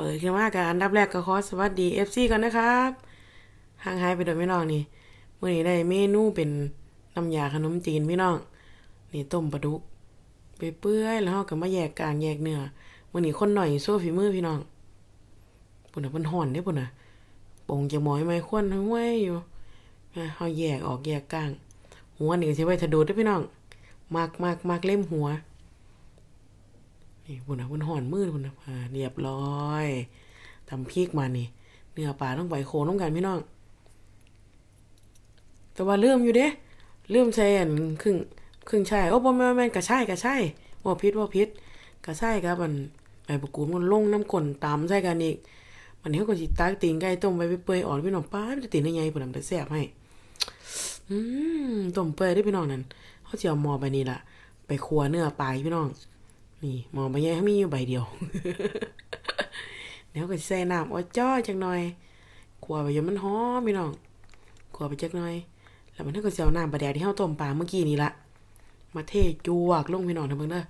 เปิดขึ้นมากันอันดับแรกก็ขอสวัสดี FC ก่อนนะครับห่างหายไปโดยไม่น้องนี่มื้อนี้ได้เมนูเป็นน้ำยาขนมจีนพี่น้อง นี่ต้มปลาดุกไปเปื่อยแล้วก็มาแยกกลางแยกเนื้อมื้อนี้คนหน่อยโซ่ฝีมือพี่น้องปุ่นน่ะเพิ่นฮ้อนเด้ปุ่นน่ะปงจะหมอยไม้ควนห้วยอยู่เฮาแยกออกแยกกลาง หัวนี่ก็สิไว้ถ้าโดดด้พี่น้องมากมากมากเล่มหัว นี่พุ่นนะพุ่นห่อนมืดพุ่นนะอ่าเรียบร้อยทำพริกมานี่ เนื้อปลาต้องใบโคต้องกันพี่น้อง แต่ว่าเริ่มอยู่เด้เริ่มใส่อันครึ่งครึ่งใช่โอ้บ่แม่แม่นกระชายกระชายว่าพิษว่าพิษกระชายครับมันใบประกูมันลงน้ำข้นตามใส่กันอีกมันนี้เขาก็สิตักตีนไก่ต้มไปเปื่อยอ่อนพี่น้องป้าจะตีนได้ไงพุ่นน่ะมันจะแซ่บให้อืมต้มเปื่อยได้พี่น้องนั่นเขาสิเอาหม้อใบนี้ล่ะ ไปครัวเนื้อปลาพี่น้อง นี่หมอใบใหญ่เขามีอยู่ใบเดียวเดี๋ยวก็สิใส่น้ำอ้อจ้อจักหน่อยขัวไปจนมันหอมพี่น้องขัวไปจักหน่อย แล้วมันก็สิเอาน้ำปลาแดกที่เฮาต้มปลาเมื่อกี้นี่ละมาเทจวกลงพี่น้องนะเบิ่งเด้อ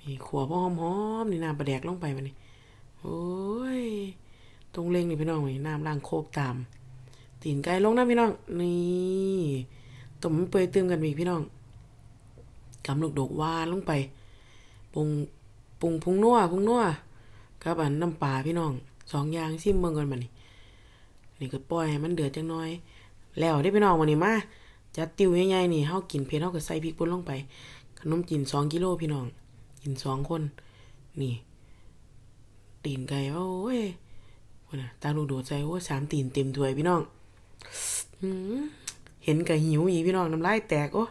นี่ขัวพอหอมๆนี่น้ำปลาแดกลงไปมันนี่โอ้ยตรงเล็งนี่พี่น้องนี่น้ำล้างโคกตามตีนไก่ลงนะพี่น้อง นี่ต้มมันเปื่อยเติมกันอีกพี่น้อง กำลูกดกหวานลงไปปรุงปรุงพุงนัวพุงนัวกับอันน้ำปลาพี่น้องสองอย่างซิมเบิ่งกันมานี่นี่ก็ปล่อยให้มันเดือดจังน้อย แล้วได้พี่น้องวันนี้มาจัดติวใหญ่ๆนี่เฮากินเผ็ดเฮาก็ใส่พริกป่นลงไป ขนมจีนสองกิโลพี่น้อง กินสองคน นี่ ตีนไก่โอ้ยพุ่นน่ะตาลูกโดดใจโอ้สามตีนเต็มถ้วยพี่น้องเห็นก็หิวอีพี่น้องน้ำลายแตกโอ้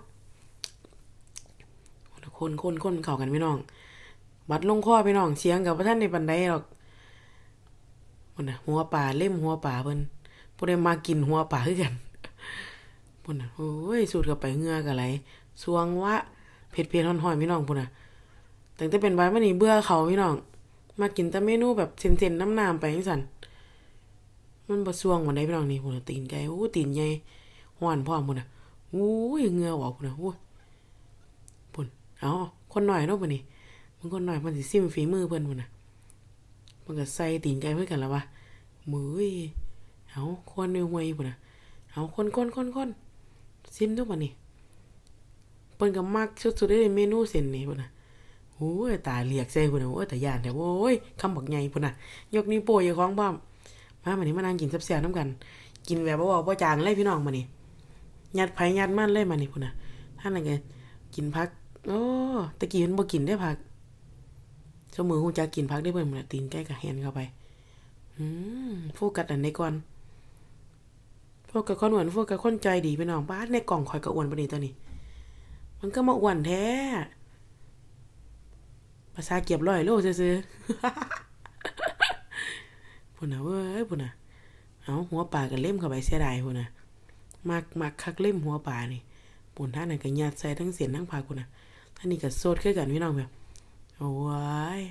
คนคนคนเข้ากันพี่น้อง บัดลงคอพี่น้องเสียงกับพระท่านในบันไดหรอกพุ่นน่ะหัวป่าเล่มหัวป่าเพิ่นผู้ใดมากินหัวป่าคือกันพุ่นน่ะโอ้ยสูดเข้าไปเหงือกับไหลสวงวะเผ็ดเผ็ดห่อนๆพี่น้องพุ่นน่ะตั้งแต่เป็นไว้มานี่เบื่อเขาพี่น้อง มากินแต่เมนูแบบเส้นๆน้ำๆไปจังซั่นมันบ่สวงวันใดพี่น้องนี่พุ่นน่ะตีนไก่โอ้ตีนใหญ่ฮ้อนพร้อมพุ่นน่ะโอ้ยเหงือออกพุ่นน่ะโอ้ย เอาคนหน่อยเนาะพุ่นนี่มันคนหน่อยมันสิซิมฝีมือเพิ่นพุ่นน่ะมันก็ใส่ตีนไก่เพื่อกันแล้ววะมือยเอาคนในห่วยพุ่นน่ะเอาคนคนคนคนซิมดูพุ่นนี่เพิ่นก็มักสุดๆได้เมนูเส้นนี่พุ่นน่ะโอ้ยตาเหลียกใส่พุ่นน่ะโอ้ยแต่ย่านแต่โอ้ยคำบักใหญ่พุ่นน่ะ ยกนิ้วโป้ยของพร้อมมาบัดนี้มานั่งกินแซ่บๆนํกัน กินแบบบ่เว้าบ่จางเลยพี่น้องมานี่ยัดไผยัดมันเลยมานี่พุ่นน่ะท่านนั่นก็กินพัก โอ้ตะกี้มันบ่กินได้ผักเจ้ามือคงจะกินพักได้เบิ่มันตีนใกล้กับแฮนเข้าไปอืมโฟกัสอันในก่อนโฟกัสคนหวานโฟกัสคนใจดีไปน้องบ้านในกล่องข่อยก็อ้วนปนี้ตัวนี้ มันก็มาอ้วนแท้ภาษาเก็บร้อยโลซื่อๆพุ่นน่ะเว้ยพุ่นน่ะเอาหัวปลากันเล่มเข้าไปเสียดายพุ่นน่ะมักมักคักเล่มหัวปลานี่ปุ่นท่านนั่นก็ยัดใส่ทั้งเสียนทั้งผักคุณนะ ท่านนี่ก็โซดขึ้นกันพี่น้องแบบโอ้ย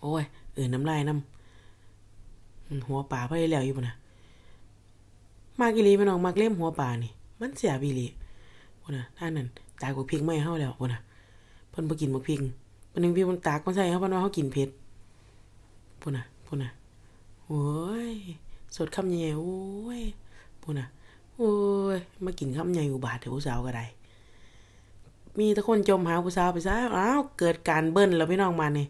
โอ้ยเออน้ำลายน้ำหัวป่าพอได้แล้วอยู่ปุ่นะมากอีลีพี่น้องมากเล่มหัวป่านี่ มันเสียบีลีปุ่นะท่านนั่นตากับพริกไม่เฮาแล้วปุ่นะเพิ่นบ่กินบักพริกเพิ่นนึงพี่มันตากมาใส่เฮาเพิ่นว่าเฮากินเผ็ดปุ่นนะปุ่นนะโอ้ยสดคำใหญ่โอ้ยปุ่นนะโอ้ยมากินคำใหญ่อุบาทเถอะผู้สาวก็ได้ มีแต่คนจมหาผู้สาวไปซะอ้าวเกิดการเบิ้ลแล้วพี่น้องมานี่ย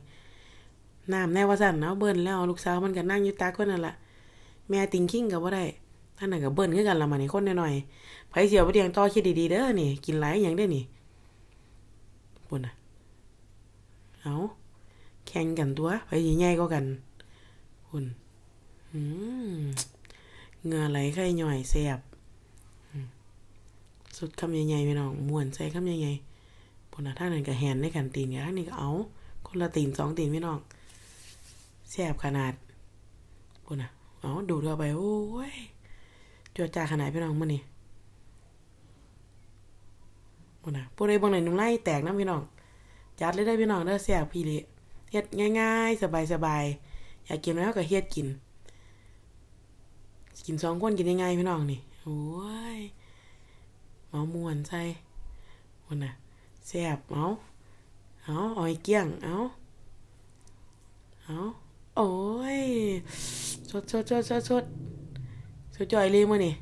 น้ำแน่ว่าสั่นเนาะเบิ้ลแล้วลูกสาวมันก็นั่งอยู่ตาคนนั่นแหละแม่ติงคิงก็บ่ได้ท่านนั่นก็เบิ้ลคือกันละมานี่คนน้อยๆไผเสียวไปเตียงต่อคิดดีๆเด้อนี่ กินหลายอย่างได้นี่ปุ่นน่ะเอาแข่งกันตัวไผสิใหญ่กว่ากันปุ่นเงื่อไหลไข้ย่อยแสบอืมสุดคำใหญ่ๆพี่น้องม่วนใส่คำใหญ่ๆ พุ่นน่ะท่านนั้นก็แหนในกันตีนกันท่านนี้ก็เอา คนละตีนสองตีนพี่น้องแสบขนาดพุ่นน่ะเอาดูดเข้าไปโอ้ยจวดจ้าขนาดพี่น้องมื้อนี้พุ่นน่ะผู้ใดเบางไหนน้ำลายแตกน้ำพี่น้อง จัดเลยได้พี่น้องเด้อแสบพี่เลิเฮ็ดง่าย ๆ สบายๆอยากกินแล้วก็เฮ็ดกิน กินสองคนกินยังไงพี่น้องนี่โอ้ยเมามวนใส่วันน่ะ แซ่บเอาเอาออยเกี้ยงเอาเอาโอ้ยชดชดชดชดชดสดจ่อยเลยมื้อนี่